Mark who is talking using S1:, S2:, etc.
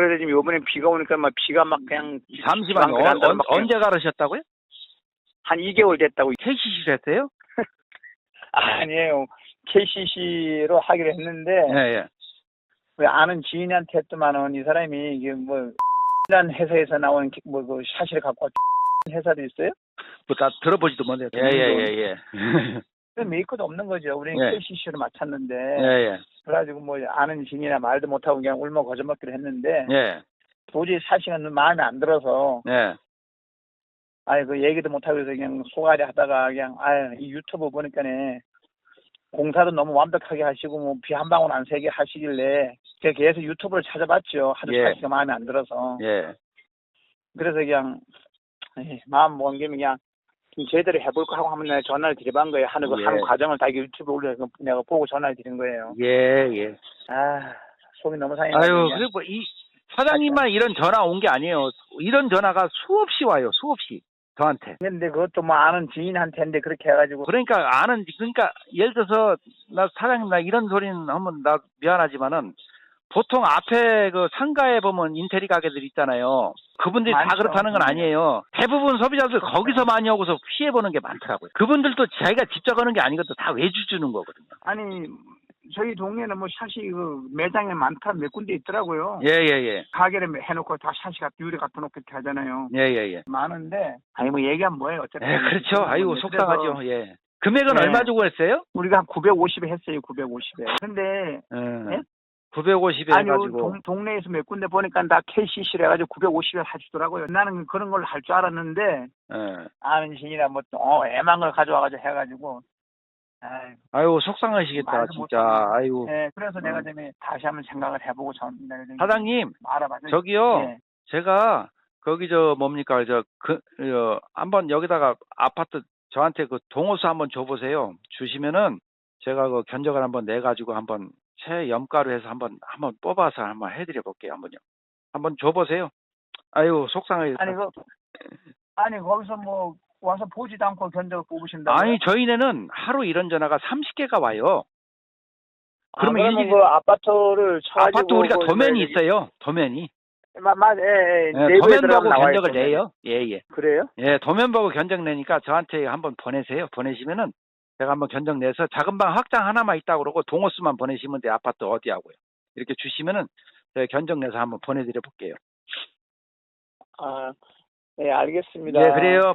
S1: 그래서 지금 요번에 비가 오니까 막 비가 막 그냥
S2: 잠시만요. 어,
S1: 막
S2: 언제 가르셨다고요?
S1: 한 2개월 됐다고.
S2: KCC로 했어요?
S1: 아니에요. KCC로 하기로 했는데
S2: 예, 예.
S1: 왜 아는 지인한테 했더만은 이 사람이 이게 뭐 이란 회사에서 나온 뭐그 샷을 갖고 왔 회사도 있어요?
S2: 뭐 다 들어보지도 못해요. 예, 예, 예,
S1: 그 메이커도 없는 거죠. 우리는
S2: 예.
S1: KCC로 맞췄는데
S2: 예. 예,
S1: 그래가지고 뭐 아는 지인이나 말도 못하고 그냥 울먹 거저먹기로 했는데
S2: 예. 예.
S1: 도저히 사실은 마음에 안 들어서
S2: 예.
S1: 아예 그 얘기도 못하고 그래서 그냥 소가리 하다가 그냥 아유 이 유튜브 보니까네 공사도 너무 완벽하게 하시고 뭐 비 한 방울 안 새게 하시길래 제가 계속 유튜브를 찾아봤죠. 하도
S2: 예.
S1: 사실가 마음에 안 들어서
S2: 예.
S1: 그래서 그냥 에이, 마음 먹은 김에 그냥 좀 제대로 해볼까 하고 한번 내가 전화를 드려본 거예요. 하는 그
S2: 예.
S1: 하는 과정을 다 이게 유튜브에 올려서 내가 보고 전화를 드린 거예요.
S2: 예, 예.
S1: 아 속이 너무 상해.
S2: 아유, 그리고 뭐 이 사장님만 이런 전화 온 게 아니에요. 이런 전화가 수없이 와요. 수없이 저한테.
S1: 근데 그것도 뭐 아는 지인한테 했는데 그렇게 해가지고
S2: 그러니까 아는 그러니까 예를 들어서 나 사장님 나 이런 소리는 하면 나 미안하지만은 보통 앞에 그 상가에 보면 인테리 가게들 있잖아요. 그분들이 다
S1: 많죠.
S2: 그렇다는 건
S1: 네.
S2: 아니에요. 대부분 소비자들 거기서 많이 오고서 피해 보는 게 많더라고요. 그분들도 자기가 직접 하는 게 아니거든 다 외주 주는 거거든요.
S1: 아니 저희 동네는 뭐 샷이 그 매장에 많다 몇 군데 있더라고요.
S2: 예, 예, 예.
S1: 가게를 해놓고 다 샷이 갖다 유리 갖다 놓고 이렇게 하잖아요.
S2: 예, 예, 예.
S1: 많은데 아니 뭐 얘기하면 뭐예요 어차피.
S2: 예, 그렇죠. 아이고
S1: 그래서
S2: 속상하죠. 예. 금액은
S1: 네.
S2: 얼마 주고 했어요?
S1: 우리가 한 950에 했어요 950에. 근데
S2: 예.
S1: 예?
S2: 950에
S1: 아니
S2: 해가지고.
S1: 동, 동네에서 몇 군데 보니까 다 KCC를 해가지고 950에 사주더라고요. 나는 그런 걸 할 줄 알았는데
S2: 예.
S1: 아는 신이라 뭐 또, 어, 애만 걸 가져와가지고 해가지고. 아이,
S2: 아이고 속상하시겠다
S1: 말도
S2: 진짜.
S1: 못하네.
S2: 아이고.
S1: 예, 그래서 내가
S2: 어.
S1: 좀 다시 한번 생각을 해보고 전 내가 좀
S2: 사장님
S1: 알아봐서
S2: 저기요.
S1: 예.
S2: 제가 거기 저 뭡니까 저그 어, 한번 여기다가 아파트 저한테 그 동호수 한번 줘보세요. 주시면은 제가 그 견적을 한번 내 가지고 한번 최염가로 해서 한번 한번 뽑아서 한번 해드려 볼게요. 한번요. 한번 줘보세요. 아유 속상하겠다.
S1: 아니 그 아니 거기서 뭐 와서 보지도 않고 견적 뽑으신다고.
S2: 아니 저희네는 하루 이런 전화가 30개가 와요. 그러면
S1: 그러면
S2: 일일이-
S1: 그 아파트를
S2: 아파트 우리가
S1: 그
S2: 도면이 있어요. 도면이.
S1: 마, 마, 예, 예.
S2: 예,
S1: 내부에
S2: 도면
S1: 들어가면
S2: 보고
S1: 나와
S2: 견적을. 내요. 예, 예.
S1: 그래요?
S2: 예, 도면 보고 견적 내니까 저한테 한번 보내세요. 보내시면은 제가 한번 견적 내서 작은 방 확장 하나만 있다고 그러고 동호수만 보내시면 돼요. 아파트 어디 하고요. 이렇게 주시면은 제가 견적 내서 한번 보내드려 볼게요.
S1: 아, 네 알겠습니다.
S2: 예, 그래요.